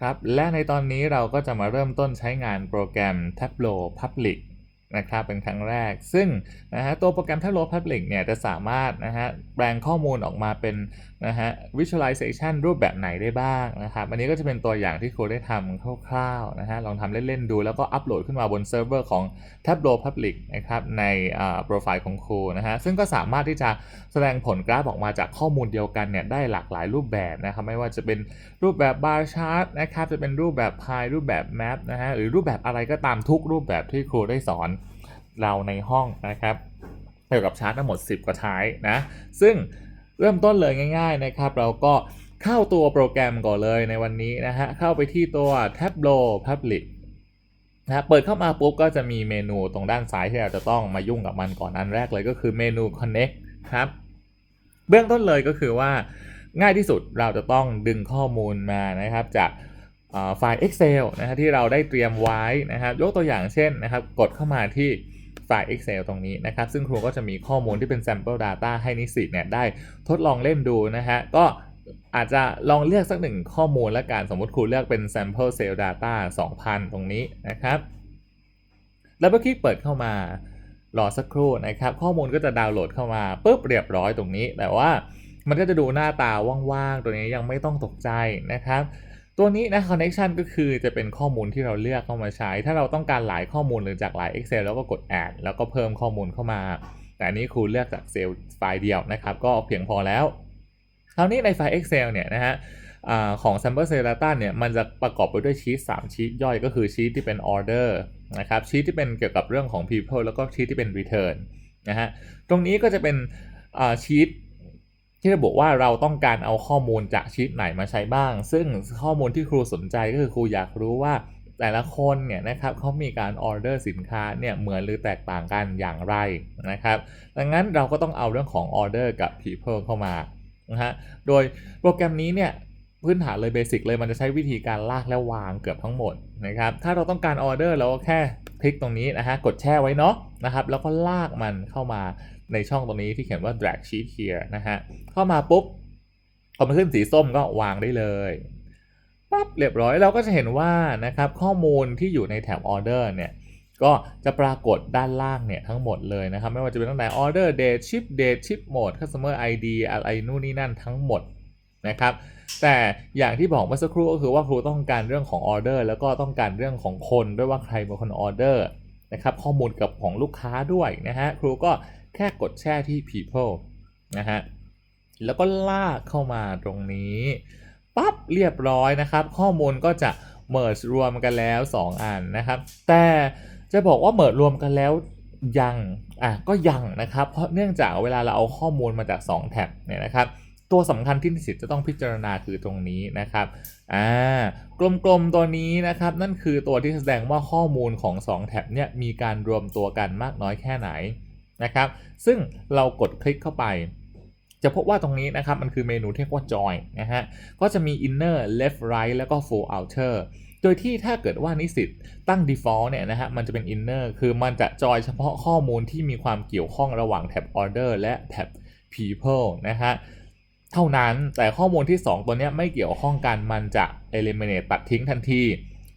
ครับและในตอนนี้เราก็จะมาเริ่มต้นใช้งานโปรแกรม Tableau Public นะครับเป็นครั้งแรก ซึ่งนะฮะตัวโปรแกรม Tableau Public เนี่ยจะสามารถนะฮะแปลงข้อมูลออกมาเป็นนะฮะ Visualization รูปแบบไหนได้บ้างนะครับ อันนี้ก็จะเป็นตัวอย่างที่ครูได้ทำคร่าวๆนะฮะลองทำเล่นๆดู แล้วก็อัปโหลดขึ้นมาบนเซิร์ฟเวอร์ของ Tableau Public นะครับในโปรไฟล์ของครูนะฮะซึ่งก็สามารถที่จะแสดงผลกราฟออกมาจากข้อมูลเดียวกันเนี่ยได้หลากหลายรูปแบบนะครับไม่ว่าจะเป็นรูปแบบบาร์ชาร์ตนะครับจะเป็นรูปแบบพายรูปแบบแมปนะฮะหรือรูปแบบอะไรก็ตามทุกรูปแบบที่ครูได้สอน เราในห้องนะครับเกี่ยวกับชาร์ตทั้งหมด 10 กว่าท้ายนะ ซึ่งเริ่มต้นเลยง่าย ๆนะครับ เราก็เข้าตัวโปรแกรมก่อนเลยในวันนี้นะฮะ เข้าไปที่ตัว Tableau Public นะเปิดเข้ามาปุ๊บก็จะมีเมนูตรงด้านซ้ายที่เราจะต้องมายุ่งกับมันก่อนอันแรกเลยก็คือเมนู Connect ครับ เบื้องต้นเลยก็คือว่าง่ายที่สุดเราจะต้องดึงข้อมูลมานะครับจากไฟล์ Excel นะฮะที่เราได้เตรียมไว้นะครับยกตัวอย่างเช่นนะครับ กดเข้ามาที่ ไฟล์ Excel ตรงนี้นะครับ ซึ่งครูก็จะมีข้อมูลที่เป็น sample data ให้นิสิตเนี่ยได้ทดลองเล่นดูนะฮะ ก็อาจจะลองเลือกสักหนึ่งข้อมูลและการสมมติครูเลือกเป็น sample cell data 2,000 ตรงนี้นะครับ แล้วเมื่อคลิกเปิดเข้ามารอสักครู่นะครับ ข้อมูลก็จะดาวน์โหลดเข้ามาปุ๊บเรียบร้อยตรงนี้ แต่ว่ามันก็จะดูหน้าตาว่างๆ ตัวนี้ยังไม่ต้องตกใจนะครับ ตัวนี้นะ connection ก็คือจะเป็นข้อมูลที่เราเลือกเข้ามาใช้ ถ้าเราต้องการหลายข้อมูลหรือจากหลาย Excel แล้วก็กด add แล้วก็เพิ่มข้อมูลเข้ามา แต่อันนี้ครูเลือกจากเซลล์ไฟล์เดียวนะครับ ก็เพียงพอแล้ว คราวนี้ในไฟล์ Excel เนี่ยนะฮะอาของ sample cell data เนี่ยมันจะประกอบไปด้วยชีต3ชีตย่อยก็คือชีตที่เป็น order นะครับชีตที่เป็นเกี่ยวกับเรื่องของ people แล้วก็ชีตที่เป็น return นะฮะตรงนี้ก็จะเป็นชีต ที่ระบุว่าเราต้องการเอาข้อมูลจากชีตไหนมาใช้บ้าง ซึ่งข้อมูลที่ครูสนใจก็คือครูอยากรู้ว่าแต่ละคนเนี่ยนะครับเขามีการออเดอร์สินค้าเนี่ยเหมือนหรือแตกต่างกันอย่างไรนะครับ ดังนั้นเราก็ต้องเอาเรื่องของออเดอร์กับ people เข้ามานะฮะ โดยโปรแกรมนี้เนี่ยพื้นฐานเลยเบสิกเลยมันจะใช้วิธีการลากและวางเกือบทั้งหมดนะครับ ถ้าเราต้องการออเดอร์เราก็แค่คลิกตรงนี้นะฮะกดแช่ไว้เนาะ นะครับแล้วก็ลากมันเข้ามาในช่องตรงนี้ที่เขียนว่า drag sheet here นะฮะเข้ามาปุ๊บพอมันขึ้นสีส้มก็วางได้เลยปั๊บเรียบร้อยเราก็จะเห็นว่านะครับข้อมูลที่อยู่ในแถบ order เนี่ยก็จะปรากฏด้านล่างเนี่ยทั้งหมดเลยนะครับไม่ว่าจะเป็นตั้งแต่ order date ship date ship mode customer ID อะไรนู่นนี่นั่นทั้งหมดนะครับแต่อย่างที่บอกเมื่อสักครู่ก็คือว่าครูต้องการเรื่องของออเดอร์แล้วก็ต้องการเรื่องของคนด้วยว่าใครเป็นคนออเดอร์ นะครับข้อมูลกับของลูกค้าด้วยนะฮะครูก็แค่กดแช่ที่ people นะฮะแล้วก็ลากเข้ามาตรงนี้ปั๊บเรียบร้อยนะครับ ข้อมูลก็จะ merge รวมกันแล้ว 2 อันนะครับ แต่จะบอกว่า merge รวมกันแล้วยังอะก็ยังนะครับ เพราะเนื่องจากเวลาเราเอาข้อมูลมาจาก 2 แท็บเนี่ยนะครับ ตัวสำคัญที่นิสิตจะต้องพิจารณาคือตรงนี้นะครับ อ่ากลมๆตัวนี้นะครับ นั่นคือตัวที่แสดงว่าข้อมูลของ 2 แท็บเนี่ยมีการรวมตัวกันมากน้อยแค่ไหนนะครับ ซึ่งเรากดคลิกเข้าไป จะพบว่าตรงนี้นะครับ มันคือเมนูที่เรียกว่า join นะฮะ ก็จะมี inner left right แล้วก็ full outer โดยที่ถ้าเกิดว่านิสิตตั้ง default เนี่ยนะฮะ มันจะเป็น inner คือมันจะจอยเฉพาะข้อมูลที่มีความเกี่ยวข้องระหว่างแท็บ order และแท็บ people นะฮะ เท่านั้นแต่ข้อมูลที่ 2 ตัวนี้ไม่เกี่ยวข้องกันมันจะ eliminate ตัดทิ้งทันที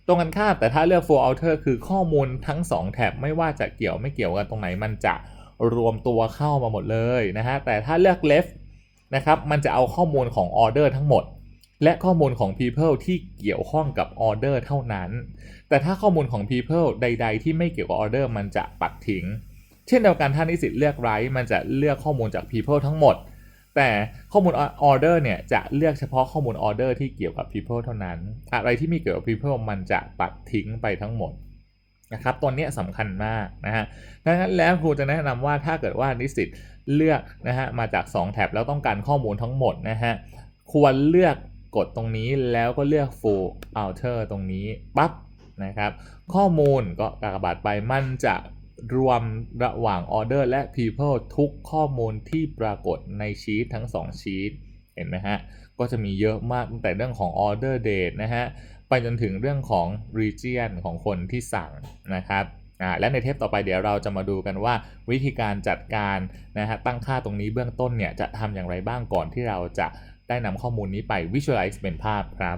ตรงกันข้ามแต่ถ้าเลือก full outer คือข้อมูลทั้ง 2 แท็บไม่ว่าจะเกี่ยวไม่เกี่ยวกันตรงไหน มันจะรวมตัวเข้ามาหมดเลยนะฮะแต่ถ้าเลือก left นะครับมันจะเอาข้อมูลของ order ทั้งหมด และข้อมูลของ people ที่เกี่ยวข้องกับ order เท่านั้น แต่ถ้าข้อมูลของ people ใด ๆ ที่ไม่เกี่ยวกับ order มันจะปัดทิ้ง เช่นเดียวกันถ้านิสิตเลือก right มันจะเลือกข้อมูลจาก people ทั้งหมด แต่ข้อมูล order เนี่ยจะเลือกเฉพาะข้อมูล order ที่เกี่ยวกับ people เท่านั้น อะไรที่มีเกี่ยวกับ people มันจะปัดทิ้งไปทั้งหมดนะครับตัวนี้สำคัญมากนะฮะดังนั้นแล้วครูจะแนะนำว่าถ้าเกิดว่านิสิตเลือกนะฮะมาจาก 2 แท็บแล้วต้องการข้อมูลทั้งหมดนะฮะควรเลือกกดตรงนี้แล้วก็เลือก full outer ตรงนี้ปั๊บนะครับ ข้อมูลก็กากบาทไปมันจะ รวมระหว่าง order และ people ทุกข้อมูลที่ปรากฏในชีตทั้ง 2 ชีตเห็นไหมฮะ ก็จะมีเยอะมากตั้งแต่เรื่องของ order date นะฮะ ไปจนถึงเรื่องของ region ของคนที่สั่งนะครับอ่าและในเทปต่อไปเดี๋ยวเราจะมาดูกันว่าวิธีการจัดการนะฮะตั้งค่าตรงนี้เบื้องต้นเนี่ยจะทำอย่างไรบ้างก่อนที่เราจะได้นำข้อมูลนี้ไป visualize เป็นภาพครับ